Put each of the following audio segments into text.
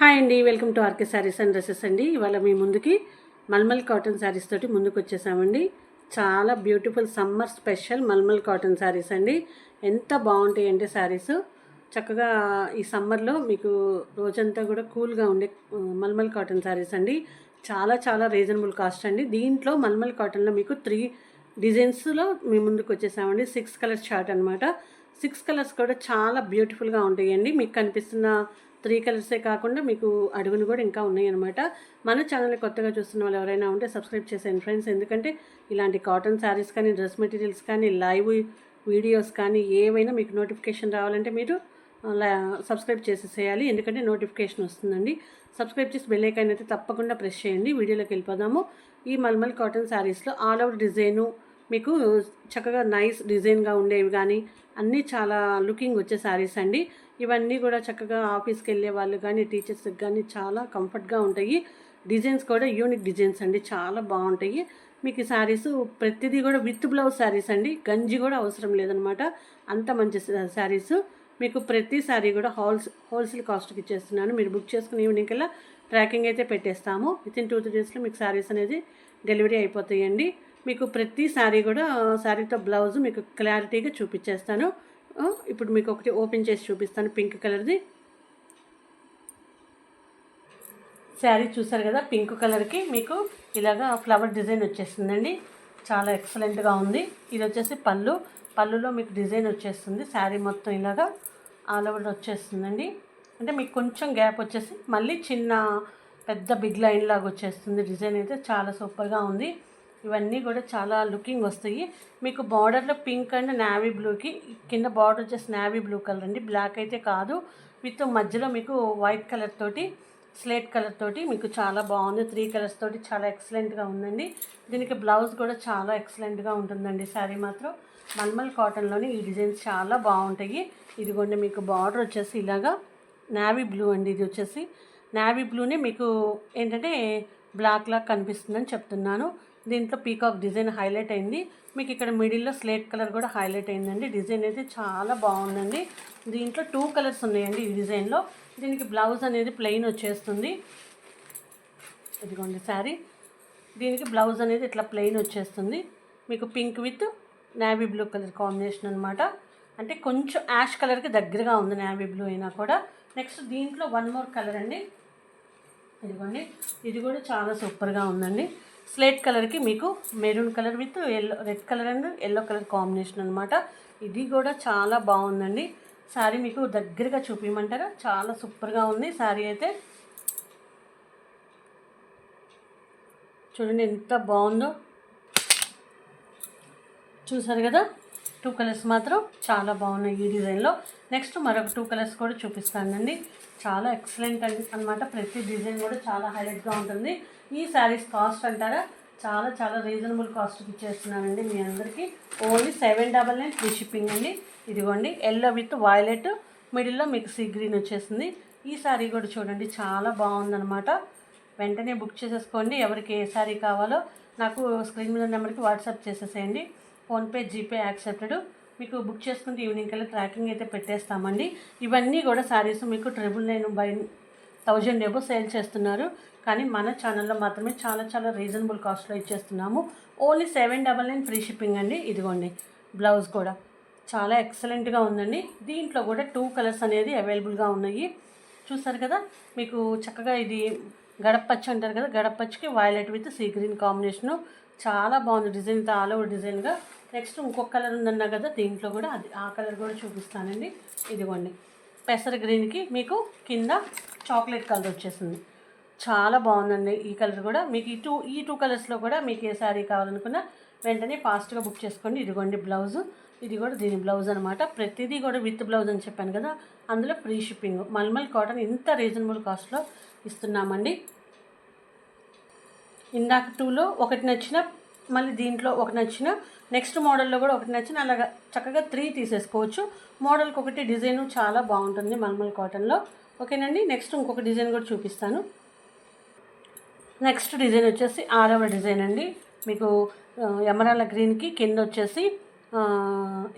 Hi అండి welcome to RK saris and dresses అండి. ఇవాళ మీ ముందుకి మల్మల్ కాటన్ శారీస్ తోటి ముందుకు వచ్చేసామండి. చాలా beautiful summer special malmal cotton saris అండి. ఎంత బాగుంటాయి అంటే శారీస్. చక్కగా ఈ సమ్మర్లో మీకు రోజంతా కూడా కూల్గా ఉండే మల్మల్ కాటన్ శారీస్ అండి. చాలా చాలా రీజనబుల్ కాస్ట్ అండి. దీంట్లో మల్మల్ కాటన్లో మీకు త్రీ డిజైన్స్లో మీ ముందుకు వచ్చేసామండి. సిక్స్ కలర్స్ షార్ట్ అనమాట సిక్స్ కలర్స్ కూడా చాలా బ్యూటిఫుల్గా ఉంటాయండి. మీకు కనిపిస్తున్న త్రీ కలర్సే కాకుండా మీకు అడుగును కూడా ఇంకా ఉన్నాయి అనమాట మన ఛానల్ కొత్తగా చూస్తున్న వాళ్ళు ఎవరైనా ఉంటే సబ్స్క్రైబ్ చేసేయండి ఫ్రెండ్స్. ఎందుకంటే ఇలాంటి కాటన్ శారీస్ కానీ డ్రెస్ మెటీరియల్స్ కానీ లైవ్ వీడియోస్ కానీ ఏవైనా మీకు నోటిఫికేషన్ రావాలంటే మీరు సబ్స్క్రైబ్ చేసేసేయాలి. ఎందుకంటే నోటిఫికేషన్ వస్తుందండి. సబ్స్క్రైబ్ చేసి బెల్ ఐకాన్ అయితే తప్పకుండా ప్రెస్ చేయండి. వీడియోలోకి వెళ్ళిపోదాము. ఈ మల్మల్ కాటన్ శారీస్లో ఆల్ అవుట్ డిజైను మీకు చక్కగా నైస్ డిజైన్గా ఉండేవి కానీ అన్నీ చాలా లుకింగ్ వచ్చే శారీస్ అండి. ఇవన్నీ కూడా చక్కగా ఆఫీస్కి వెళ్ళే వాళ్ళు కానీ టీచర్స్కి కానీ చాలా కంఫర్ట్గా ఉంటాయి. డిజైన్స్ కూడా యూనిక్ డిజైన్స్ అండి. చాలా బాగుంటాయి. మీకు ఈ శారీస్ ప్రతిదీ కూడా విత్ బ్లౌజ్ శారీస్ అండి. గంజి కూడా అవసరం లేదనమాట. అంత మంచి శారీస్. మీకు ప్రతి శారీ కూడా హోల్స్ హోల్సేల్ కాస్ట్కి ఇచ్చేస్తున్నాను. మీరు బుక్ చేసుకుని ఈవినింగ్ కల్లా ట్రాకింగ్ అయితే పెట్టేస్తాము. విత్ ఇన్ టూ త్రీ డేస్లో మీకు శారీస్ అనేది డెలివరీ అయిపోతాయండి. మీకు ప్రతి శారీ కూడా శారీతో బ్లౌజ్ మీకు క్లారిటీగా చూపించేస్తాను ఇప్పుడు మీకు ఒకటి ఓపెన్ చేసి చూపిస్తాను పింక్ కలర్ది. శారీ చూసారు కదా పింక్ కలర్కి మీకు ఇలాగా ఫ్లవర్ డిజైన్ వచ్చేసిందండి చాలా ఎక్సలెంట్గా ఉంది. ఇది వచ్చేసి పళ్ళు. పళ్ళులో మీకు డిజైన్ వచ్చేస్తుంది. శారీ మొత్తం ఇలాగా ఆల్ ఓవర్ వచ్చేస్తుందండి. అంటే మీకు కొంచెం గ్యాప్ వచ్చేసి మళ్ళీ చిన్న పెద్ద బిగ్ లైన్ లాగా వచ్చేస్తుంది. డిజైన్ అయితే చాలా సూపర్గా ఉంది. ఇవన్నీ కూడా చాలా లుకింగ్ వస్తాయి. మీకు బార్డర్లో పింక్ అండ్ నావీ బ్లూకి కింద బార్డర్ వచ్చేసి నావీ బ్లూ కలర్ అండి. బ్లాక్ అయితే కాదు. విత్ మధ్యలో మీకు వైట్ కలర్ తోటి స్లేట్ కలర్ తోటి మీకు చాలా బాగుంది. త్రీ కలర్స్ తోటి చాలా ఎక్సలెంట్గా ఉందండి. దీనికి బ్లౌజ్ కూడా చాలా ఎక్సలెంట్గా ఉంటుందండి. శారీ మాత్రం మల్మల్ కాటన్లోని ఈ డిజైన్స్ చాలా బాగుంటాయి. ఇదిగోండి మీకు బార్డర్ వచ్చేసి ఇలాగా నావీ బ్లూ అండి ఇది వచ్చేసి. నావీ బ్లూనే మీకు ఏంటంటే బ్లాక్ లాగా కనిపిస్తుందని చెప్తున్నాను. దీంట్లో పీకాక్ డిజైన్ హైలైట్ అయింది. మీకు ఇక్కడ మిడిల్లో స్లేట్ కలర్ కూడా హైలైట్ అయిందండి. డిజైన్ అయితే చాలా బాగుందండి. దీంట్లో టూ కలర్స్ ఉన్నాయండి ఈ డిజైన్లో దీనికి బ్లౌజ్ అనేది ప్లెయిన్ వచ్చేస్తుంది. ఇదిగోండి శారీ దీనికి బ్లౌజ్ అనేది ఇట్లా ప్లెయిన్ వచ్చేస్తుంది. మీకు pink with navy blue colour combination అనమాట అంటే కొంచెం యాష్ కలర్కి దగ్గరగా ఉంది నావీ బ్లూ అయినా కూడా. నెక్స్ట్ దీంట్లో వన్ మోర్ కలర్ అండి. ఇదిగోండి. ఇది కూడా చాలా సూపర్గా ఉందండి. స్లేట్ కలర్కి మీకు maroon colour with yellow red colour and yellow colour combination అనమాట ఇది కూడా చాలా బాగుందండి. శారీ మీకు దగ్గరగా చూపించమంటారా చాలా సూపర్గా ఉంది శారీ అయితే. చూడండి ఎంత బాగుందో. చూసారు కదా? టూ కలర్స్ మాత్రం చాలా బాగున్నాయి ఈ డిజైన్లో నెక్స్ట్ మరొక టూ కలర్స్ కూడా చూపిస్తానండి. చాలా ఎక్సలెంట్ అనమాట ప్రతి డిజైన్ కూడా చాలా హైలైట్గా ఉంటుంది. ఈ శారీస్ కాస్ట్ అంటారా? చాలా చాలా రీజనబుల్ కాస్ట్కి ఇచ్చేస్తున్నానండి మీ అందరికీ. Only seven double nine free shipping అండి. ఇదిగోండి ఎల్లో విత్ వైలెట్ మిడిల్లో మీకు సీ గ్రీన్ వచ్చేసింది. ఈ శారీ కూడా చూడండి చాలా బాగుందనమాట వెంటనే బుక్ చేసేసుకోండి. ఎవరికి ఏ శారీ కావాలో నాకు స్క్రీన్ మీద నెంబర్కి వాట్సాప్ చేసేసేయండి. ఫోన్పే జీపే యాక్సెప్టెడ్ మీకు బుక్ చేసుకుంటే ఈవినింగ్ కల్లా ట్రాకింగ్ అయితే పెట్టేస్తామండి. ఇవన్నీ కూడా శారీస్ మీకు triple nine by thousand above sale చేస్తున్నారు. కానీ మన ఛానల్లో మాత్రమే చాలా చాలా రీజనబుల్ కాస్ట్లో ఇచ్చేస్తున్నాము. Only seven double nine free shipping అండి ఇదిగోండి. బ్లౌజ్ కూడా చాలా ఎక్సలెంట్గా ఉందండి. దీంట్లో కూడా టూ కలర్స్ అనేది అవైలబుల్గా ఉన్నాయి. చూసారు కదా మీకు చక్కగా ఇది గడపచ్చి అంటారు కదా గడపచ్చికి violet with sea green combination చాలా బాగుంది డిజైన్ ఆల్ ఓవర్ డిజైన్గా నెక్స్ట్ ఇంకొక కలర్ ఉందన్నా కదా దీంట్లో కూడా అది ఆ కలర్ కూడా చూపిస్తానండి. ఇదిగోండి. పెసర గ్రీన్కి మీకు కింద చాక్లెట్ కలర్ వచ్చేసింది. చాలా బాగుందండి ఈ కలర్ కూడా. మీకు ఈ టూ ఈ టూ కలర్స్లో కూడా మీకు ఏ శారీ కావాలనుకున్నా వెంటనే ఫాస్ట్గా బుక్ చేసుకోండి. ఇదిగోండి బ్లౌజు. ఇది కూడా దీని బ్లౌజ్ అనమాట. ప్రతిదీ కూడా విత్ బ్లౌజ్ అని చెప్పాను కదా అందులో ఫ్రీ షిప్పింగ్. మల్మల్ కాటన్ ఇంత రీజనబుల్ కాస్ట్లో ఇస్తున్నామండి. ఇందాక టూలో ఒకటి నచ్చిన మళ్ళీ దీంట్లో ఒకటి నచ్చిన నెక్స్ట్ మోడల్లో కూడా ఒకటి నచ్చిన అలాగా చక్కగా త్రీ తీసేసుకోవచ్చు. మోడల్కి ఒకటి డిజైన్ చాలా బాగుంటుంది మల్మల్ కాటన్లో. ఓకేనండి నెక్స్ట్ ఇంకొక డిజైన్ కూడా చూపిస్తాను. నెక్స్ట్ డిజైన్ వచ్చేసి ఆరవ డిజైన్ అండి. మీకు ఎమరాల గ్రీన్కి కింద వచ్చేసి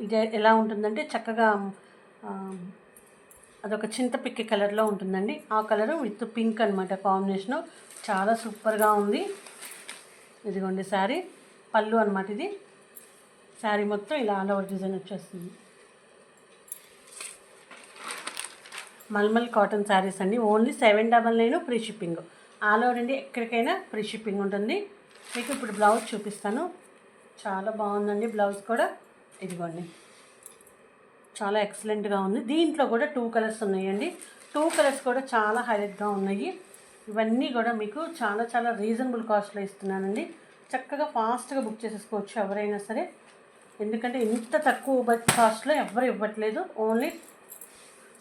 ఇది ఎలా ఉంటుందంటే చక్కగా అదొక చింత పిక్కి కలర్లో ఉంటుందండి. ఆ కలరు విత్ పింక్ అనమాట కాంబినేషను. చాలా సూపర్గా ఉంది. ఇదిగోండి శారీ. పళ్ళు అనమాట ఇది. శారీ మొత్తం ఇలా ఆల్ ఓవర్ డిజైన్ వచ్చేస్తుంది. మల్మల్ కాటన్ శారీస్ అండి. Only seven double nine free shipping. All over అండి ఎక్కడికైనా ఫ్రీ షిప్పింగ్ ఉంటుంది. మీకు ఇప్పుడు బ్లౌజ్ చూపిస్తాను. చాలా బాగుందండి బ్లౌజ్ కూడా. ఇదిగోండి. చాలా ఎక్సలెంట్గా ఉంది. దీంట్లో కూడా టూ కలర్స్ ఉన్నాయండి. టూ కలర్స్ కూడా చాలా హైలైట్గా ఉన్నాయి. ఇవన్నీ కూడా మీకు చాలా చాలా రీజనబుల్ కాస్ట్లో ఇస్తున్నానండి. చక్కగా ఫాస్ట్గా బుక్ చేసేసుకోవచ్చు ఎవరైనా సరే. ఎందుకంటే ఇంత తక్కువ బ కాస్ట్లో ఎవరు ఇవ్వట్లేదు. Only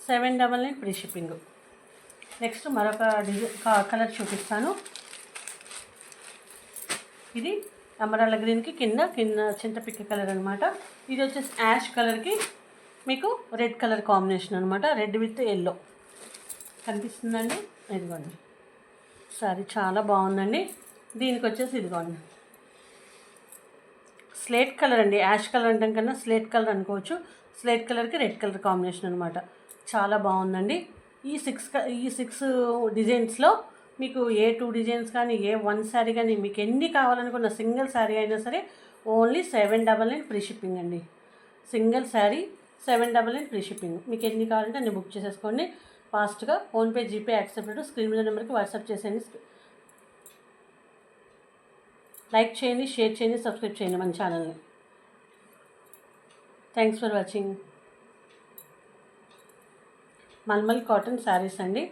seven double nine free shipping. Next మరొక డిజైన్ కలర్ చూపిస్తాను. ఇది అమరాల గ్రీన్కి కింద కింద చింతపిక్క కలర్ అనమాట ఇది వచ్చేసి యాష్ కలర్కి మీకు రెడ్ కలర్ కాంబినేషన్ అనమాట రెడ్ విత్ ఎల్లో. కనిపిస్తుందండి? ఇదిగోండి. సారీ చాలా బాగుందండి. దీనికి వచ్చేసి ఇదిగోండి. స్లేట్ కలర్ అండి. యాష్ కలర్ అంటాం కన్నా స్లేట్ కలర్ అనుకోవచ్చు. స్లేట్ కలర్కి రెడ్ కలర్ కాంబినేషన్ అనమాట చాలా బాగుందండి. ఈ సిక్స్ ఈ సిక్స్ డిజైన్స్లో మీకు ఏ టూ డిజైన్స్ కానీ ఏ వన్ శారీ కానీ మీకు ఎన్ని కావాలనుకున్న సింగిల్ శారీ అయినా సరే only seven double nine free shipping అండి. Single sari seven double nine free shipping. మీకు ఎన్ని కావాలంటే అన్ని బుక్ చేసేసుకోండి. ఫాస్ట్గా ఫోన్పే జీపే యాక్సెప్టెడ్ స్క్రీన్ మీద నెంబర్కి వాట్సాప్ చేసేయండి. లైక్ చేయండి షేర్ చేయండి సబ్స్క్రైబ్ చేయండి మన ఛానల్ని. Thanks for watching. Malmal cotton saris అండి.